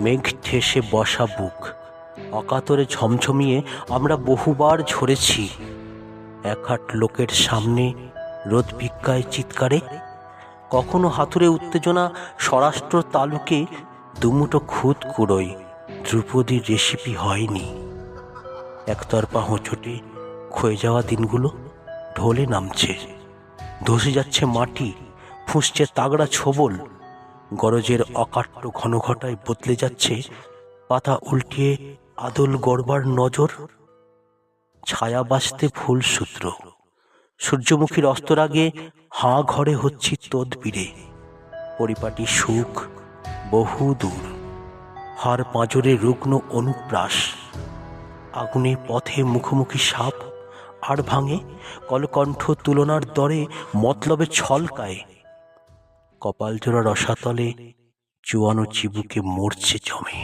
মেঘ ঠেসে বসা বুক। অকাতরে ঝমঝমিয়ে আমরা বহুবার ঝরেছি। এক হাট লোকের সামনে রোদ ভিক্ষায় চিৎকারে। কখনো হাতুরে উত্তেজনা, স্বরাষ্ট্র তালুকে দুমুটো খুদ কুড়োই। ধ্রুপদীর রেসিপি হয়নি। একতরফা হোঁচটে ক্ষয়ে যাওয়া দিনগুলো ঢোলে নামছে। ধসে যাচ্ছে মাটি, ফুঁসছে তাগড়া ছোবল। গরজের অকাট্য ঘনঘটায় বদলে যাচ্ছে, পাতা উল্টিয়ে আদল গড়বার নজর, ছায়া বাঁচতে ফুল সূত্র সূর্যমুখীর অস্তর আগে হাঁ ঘরে হচ্ছি তদবিরে। পরিপাটি সুখ বহু দূর, হার পাঁজরে রুগ্ন অনুপ্রাস। আগুনে পথে মুখোমুখি সাপ আর ভাঙে, কলকণ্ঠ তুলনার দরে মতলবে ছলকায়। কপাল জোড়া রসাতলে চুয়ানো চিবুকে মরছে জমে।